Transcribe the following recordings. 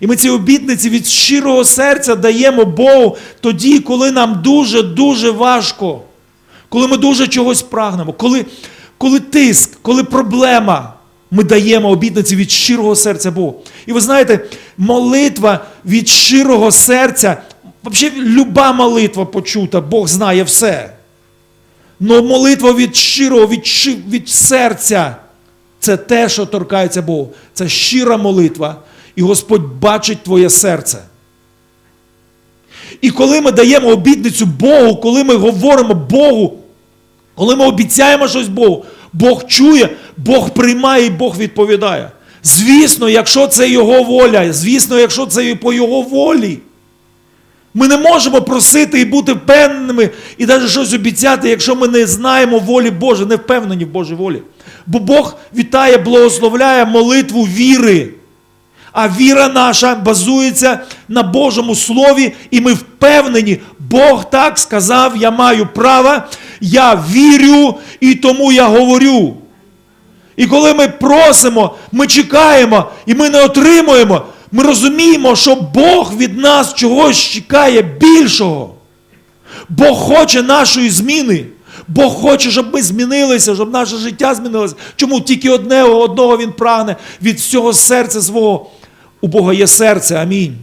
І ми ці обітниці від щирого серця даємо Богу тоді, коли нам дуже-дуже важко, коли ми дуже чогось прагнемо, коли, коли тиск, коли проблема. Ми даємо обітниці від щирого серця Богу. І ви знаєте, молитва від щирого серця, взагалі люба молитва почута, Бог знає все. Но молитва від щирого, від, від серця це те, що торкається Богу. Це щира молитва, і Господь бачить твоє серце. І коли ми даємо обітницю Богу, коли ми говоримо Богу, коли ми обіцяємо щось Богу, Бог чує, Бог приймає і Бог відповідає. Звісно, якщо це Його воля, звісно, якщо це по Його волі. Ми не можемо просити і бути впевненими і навіть щось обіцяти, якщо ми не знаємо волі Божої, не впевнені в Божій волі. Бо Бог вітає, благословляє молитву віри. А віра наша базується на Божому Слові, і ми впевнені, Бог так сказав, я маю право, я вірю і тому я говорю. І коли ми просимо, ми чекаємо і ми не отримуємо, ми розуміємо, що Бог від нас чогось чекає більшого. Бог хоче нашої зміни. Бог хоче, щоб ми змінилися, щоб наше життя змінилося. Чому тільки одного, одного Він прагне від всього серця свого. У Бога є серце, амінь.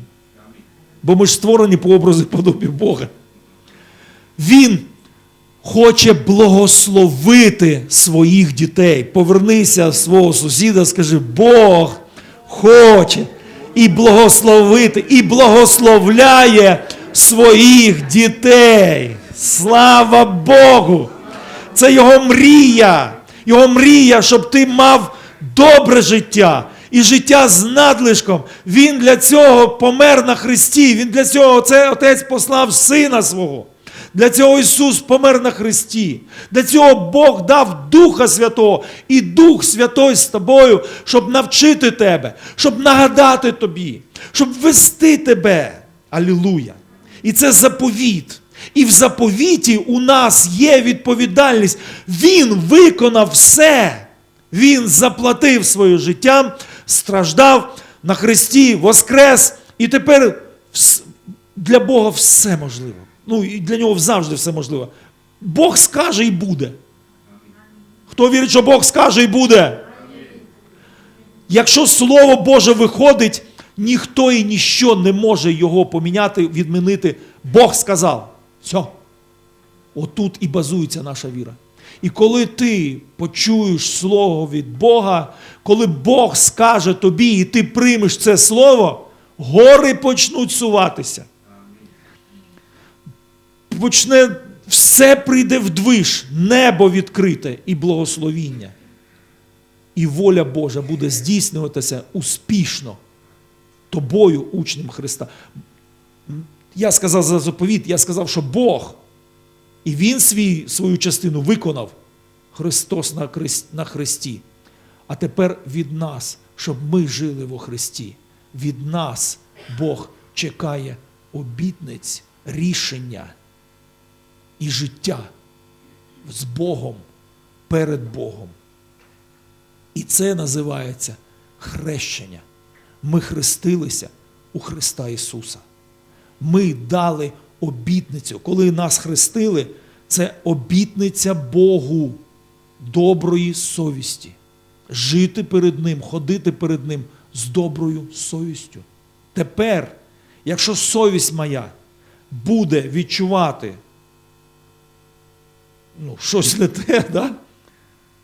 Бо ми ж створені по образу і подобі Бога. Він хоче благословити своїх дітей. Повернися в свого сусіда, скажи, Бог хоче і благословити, і благословляє своїх дітей. Слава Богу! Це його мрія. Його мрія, щоб ти мав добре життя і життя з надлишком. Він для цього помер на Христі. Він для цього це Отець послав Сина свого. Для цього Ісус помер на Христі. Для цього Бог дав Духа Святого і Дух Святой з тобою, щоб навчити тебе, щоб нагадати тобі, щоб вести тебе. Алілуя! І це заповіт. І в заповіті у нас є відповідальність. Він виконав все. Він заплатив своє життя, страждав на Христі, воскрес. І тепер для Бога все можливо. Ну і для нього завжди все можливо. Бог скаже і буде. Хто вірить, що Бог скаже і буде? Якщо Слово Боже виходить, ніхто і ніщо не може його поміняти, відмінити. Бог сказав. Все. Отут і базується наша віра. І коли ти почуєш слово від Бога, коли Бог скаже тобі, і ти приймеш це слово, гори почнуть суватися. Почне все прийде вдвиж, небо відкрите і благословіння. І воля Божа буде здійснюватися успішно тобою, учнем Христа. Я сказав за заповіт, я сказав, що Бог, і Він свій, свою частину виконав Христос на, Христ, на Христі. А тепер від нас, щоб ми жили во Христі. Від нас Бог чекає обітниць, рішення і життя з Богом, перед Богом. І це називається хрещення. Ми хрестилися у Христа Ісуса. Ми дали обітницю. Коли нас хрестили, це обітниця Богу доброї совісті. Жити перед Ним, ходити перед Ним з доброю совістю. Тепер, якщо совість моя буде відчувати ну, щось не те, да?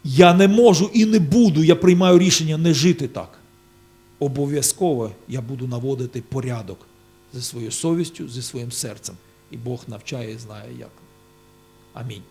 я не можу і не буду, я приймаю рішення не жити так. Обов'язково я буду наводити порядок зі своєю совістю, зі своїм серцем. І Бог навчає і знає як. Амінь.